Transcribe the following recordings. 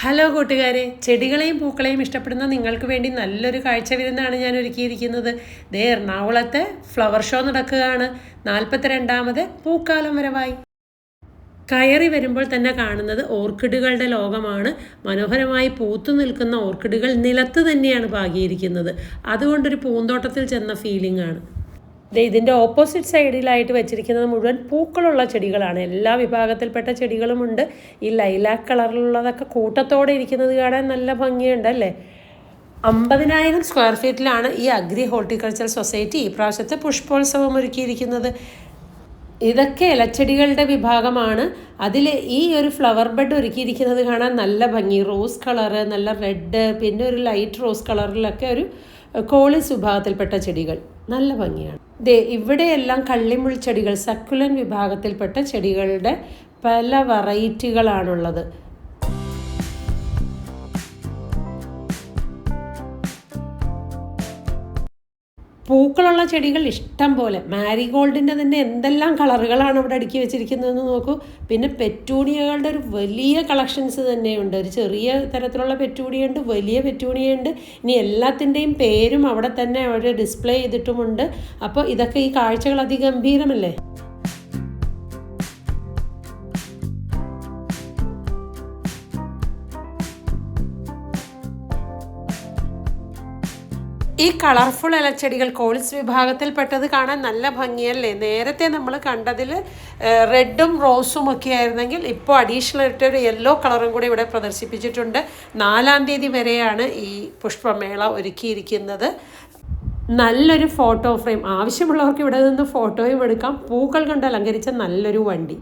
Hello കൂട്ടുകാരെ ചെടികളെയും പൂക്കളെയും ഇഷ്ടപ്പെടുന്ന നിങ്ങൾക്ക് വേണ്ടി നല്ലൊരു കാഴ്ച വിരുന്നാണ് ഞാൻ ഒരുക്കിയിരിക്കുന്നത്. ദേ എറണാകുളത്തെ ഫ്ലവർ ഷോ നടക്കുകയാണ്. നാൽപ്പത്തിരണ്ടാമത് പൂക്കാലം വരവായി. കയറി വരുമ്പോൾ തന്നെ കാണുന്നത് ഓർക്കിഡുകളുടെ ലോകമാണ്. മനോഹരമായി പൂത്തു നിൽക്കുന്ന ഓർക്കിഡുകൾ നിലത്ത് തന്നെയാണ് പാകിയിരിക്കുന്നത്. അതുകൊണ്ടൊരു പൂന്തോട്ടത്തിൽ ചെന്ന ഫീലിംഗ് ആണ്. ഇതിന്റെ ഓപ്പോസിറ്റ് സൈഡിലായിട്ട് വെച്ചിരിക്കുന്നത് മുഴുവൻ പൂക്കളുള്ള ചെടികളാണ്. എല്ലാ വിഭാഗത്തിൽപ്പെട്ട ചെടികളുമുണ്ട് ഈ ലൈലാക്ക് കളറിലുള്ളതൊക്കെ കൂട്ടത്തോടെ ഇരിക്കുന്നത് കാണാൻ നല്ല ഭംഗിയുണ്ട് അല്ലേ? അമ്പതിനായിരം സ്ക്വയർ ഫീറ്റിലാണ് ഈ അഗ്രി ഹോർട്ടിക്കൾച്ചർ സൊസൈറ്റി ഈ പ്രാവശ്യത്തെ പുഷ്പോത്സവം ഒരുക്കിയിരിക്കുന്നത്. ഇതൊക്കെ ഇലച്ചെടികളുടെ വിഭാഗമാണ്. അതിൽ ഈ ഒരു ഫ്ലവർ ബെഡ് ഒരുക്കിയിരിക്കുന്നത് കാണാൻ നല്ല ഭംഗി. റോസ് കളറ് നല്ല റെഡ് പിന്നെ ഒരു ലൈറ്റ് റോസ് കളറിലൊക്കെ ഒരു കോളിസ് വിഭാഗത്തിൽപ്പെട്ട ചെടികൾ. നല്ല ഭംഗിയാണ്. ദേ ഇവിടെയെല്ലാം കള്ളിമുൾ ചെടികൾ സക്കുലൻ വിഭാഗത്തിൽപ്പെട്ട ചെടികളുടെ പല വെറൈറ്റികളാണുള്ളത് പൂക്കളുള്ള ചെടികൾ ഇഷ്ടം പോലെ. മാരിഗോൾഡിന്റെ തന്നെ എന്തെല്ലാം കളറുകളാണ് ഇവിടെ അടുക്കി വെച്ചിരിക്കുന്നതെന്ന് നോക്കൂ. പിന്നെ പെറ്റൂണിയകളുടെ ഒരു വലിയ കളക്ഷൻസ് തന്നെയുണ്ട്. ഒരു ചെറിയ തരത്തിലുള്ള പെറ്റൂണിയുണ്ട് വലിയ പെറ്റൂണിയുണ്ട്. ഇനി എല്ലാത്തിന്റെയും പേരും അവിടെ തന്നെ അവർ ഡിസ്പ്ലേ ചെയ്തിട്ടുമുണ്ട്. അപ്പോൾ ഇതൊക്കെ ഈ കാഴ്ചകൾ അതിഗംഭീരമല്ലേ? ഈ കളർഫുൾ ഇലച്ചെടികൾ കോളിസ് വിഭാഗത്തിൽപ്പെട്ടത് കാണാൻ നല്ല ഭംഗിയല്ലേ? നേരത്തെ നമ്മൾ കണ്ടതിൽ റെഡും റോസും ഒക്കെ ആയിരുന്നെങ്കിൽ ഇപ്പോൾ അഡീഷണൽ ആയിട്ട് ഒരു യെല്ലോ കളറും കൂടി ഇവിടെ പ്രദർശിപ്പിച്ചിട്ടുണ്ട്. നാലാം തീയതി വരെയാണ് ഈ പുഷ്പമേള ഒരുക്കിയിരിക്കുന്നത്. നല്ലൊരു ഫോട്ടോ ഫ്രെയിം ആവശ്യമുള്ളവർക്ക് ഇവിടെ നിന്ന് ഫോട്ടോയും എടുക്കാം. പൂക്കൾ കൊണ്ട് അലങ്കരിച്ച നല്ലൊരു വണ്ടി.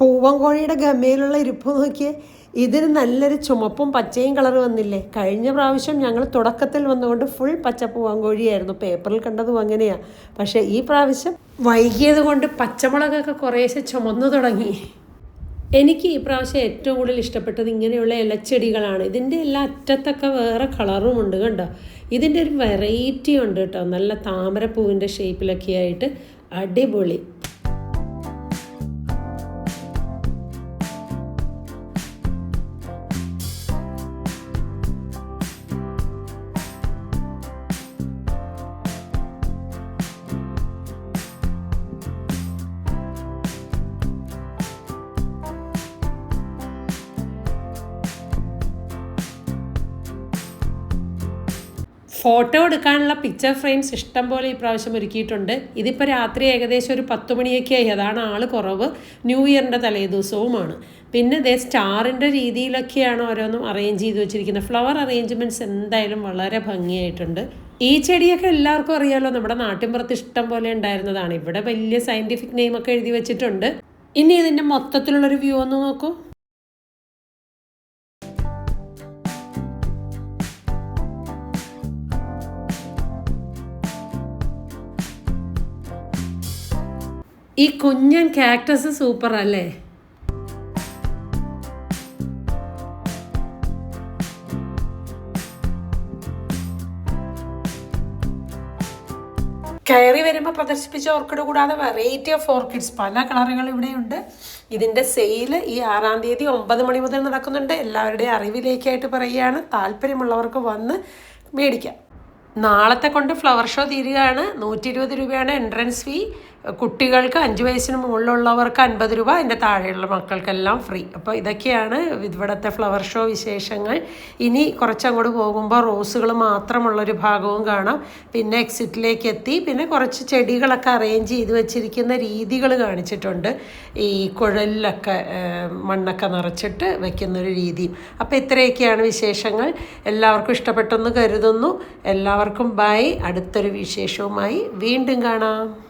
പൂവൻകോഴിയുടെ ഗമയിലുള്ള ഇരിപ്പ് നോക്കിയേ ഇതിന് നല്ലൊരു ചുമപ്പും പച്ചയും കളർ വന്നില്ലേ? കഴിഞ്ഞ പ്രാവശ്യം ഞങ്ങൾ തുടക്കത്തിൽ വന്നുകൊണ്ട് ഫുൾ പച്ച പൂവൻകോഴിയായിരുന്നു പേപ്പറിൽ കണ്ടതും അങ്ങനെയാണ് പക്ഷേ ഈ പ്രാവശ്യം വൈകിയത് കൊണ്ട് പച്ചമുളകൊക്കെ കുറേശ്ശെ ചുമന്നു തുടങ്ങി. എനിക്ക് ഈ പ്രാവശ്യം ഏറ്റവും കൂടുതൽ ഇഷ്ടപ്പെട്ടത് ഇങ്ങനെയുള്ള ഇലച്ചെടികളാണ്. ഇതിന്റെ എല്ലാ അറ്റത്തൊക്കെ വേറെ കളറും ഉണ്ട് കണ്ടോ? ഇതിന്റെ ഒരു വെറൈറ്റി ഉണ്ട് കേട്ടോ. നല്ല താമരപ്പൂവിന്റെ ഷേപ്പിലൊക്കെ ആയിട്ട് അടിപൊളി. ഫോട്ടോ എടുക്കാനുള്ള പിക്ചർ ഫ്രെയിംസ് ഇഷ്ടം പോലെ ഈ പ്രാവശ്യം ഒരുക്കിയിട്ടുണ്ട്. ഇതിപ്പോൾ രാത്രി ഏകദേശം ഒരു പത്ത് മണിയൊക്കെ ആയി. അതാണ് ആൾ കുറവ്. ന്യൂ ഇയറിന്റെ തലേദിവസവുമാണ് പിന്നെ ദേ സ്റ്റാറിന്റെ രീതിയിലൊക്കെയാണ് ഓരോന്നും അറേഞ്ച് ചെയ്ത് വെച്ചിരിക്കുന്നത്. ഫ്ലവർ അറേഞ്ച്മെന്റ്സ് എന്തായാലും വളരെ ഭംഗിയായിട്ടുണ്ട്. ഈ ചെടിയൊക്കെ എല്ലാവർക്കും അറിയാമല്ലോ നമ്മുടെ നാട്ടിൻപുറത്ത് ഇഷ്ടം പോലെ ഉണ്ടായിരുന്നതാണ്. ഇവിടെ വലിയ സയന്റിഫിക് നെയിമൊക്കെ എഴുതി വെച്ചിട്ടുണ്ട്. ഇനി ഇതിന്റെ മൊത്തത്തിലുള്ളൊരു വ്യൂ ഒന്ന് നോക്കൂ. ഈ കുഞ്ഞൻ കാക്ടസ് സൂപ്പർ അല്ലേ? കയറി വരുമ്പോൾ പ്രദർശിപ്പിച്ച ഓർക്കിഡ് കൂടാതെ വെറൈറ്റി ഓഫ് ഓർക്കിഡ്സ് പല കളറുകൾ ഇവിടെയുണ്ട്. ഇതിന്റെ സെയിൽ ഈ ആറാം തീയതി ഒമ്പത് മണി മുതൽ നടക്കുന്നുണ്ട്. എല്ലാവരുടെയും അറിവിലേക്കായിട്ട് പറയുകയാണ്. താല്പര്യമുള്ളവർക്ക് വന്ന് മേടിക്കാം. നാളത്തെ കൊണ്ട് ഫ്ലവർ ഷോ തീരുകയാണ്. നൂറ്റി ഇരുപത് രൂപയാണ് എൻട്രൻസ് ഫീ കുട്ടികൾക്ക് അഞ്ച് വയസ്സിന് മുകളിലുള്ളവർക്ക് അൻപത് രൂപ അതിന്റെ താഴെയുള്ള മക്കൾക്കെല്ലാം ഫ്രീ അപ്പോൾ ഇതൊക്കെയാണ് ഇവിടുത്തെ ഫ്ലവർ ഷോ വിശേഷങ്ങൾ. ഇനി കുറച്ചങ്ങോട്ട് പോകുമ്പോൾ റോസുകൾ മാത്രമുള്ളൊരു ഭാഗവും കാണാം. പിന്നെ എക്സിറ്റിലേക്ക് എത്തി. പിന്നെ കുറച്ച് ചെടികളൊക്കെ അറേഞ്ച് ചെയ്ത് വെച്ചിരിക്കുന്ന രീതികൾ കാണിച്ചിട്ടുണ്ട്. ഈ കുഴലിലൊക്കെ മണ്ണൊക്കെ നിറച്ചിട്ട് വെക്കുന്നൊരു രീതി അപ്പോൾ ഇത്രയൊക്കെയാണ് വിശേഷങ്ങൾ. എല്ലാവർക്കും ഇഷ്ടപ്പെട്ടെന്ന് കരുതുന്നു. എല്ലാവർക്കും ബൈ അടുത്തൊരു വിശേഷവുമായി വീണ്ടും കാണാം.